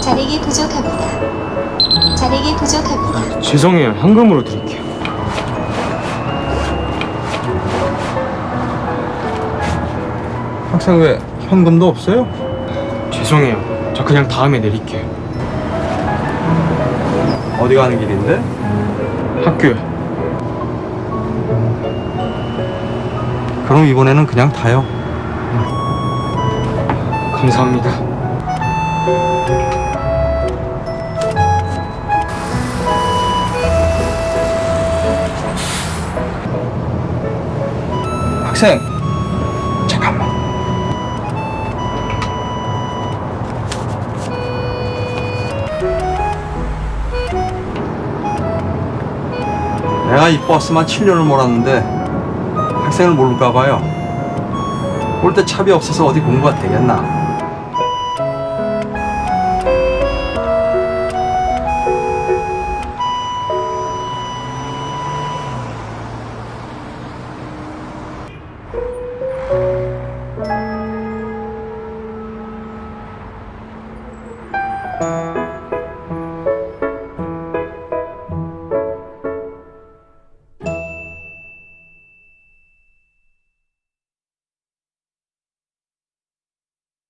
잔액이 부족합니다. 잔액이 부족합니다. 죄송해요. 현금으로 드릴게요. 학생 왜 현금도 없어요? 죄송해요. 저 그냥 다음에 내릴게요. 어디 가는 길인데? 학교에. 그럼 이번에는 그냥 타요. 감사합니다. 학생 내가 이 버스만 7년을 몰았는데 학생을 모를까 봐요. 올 때 차비 없어서 어디 공부가 되겠나?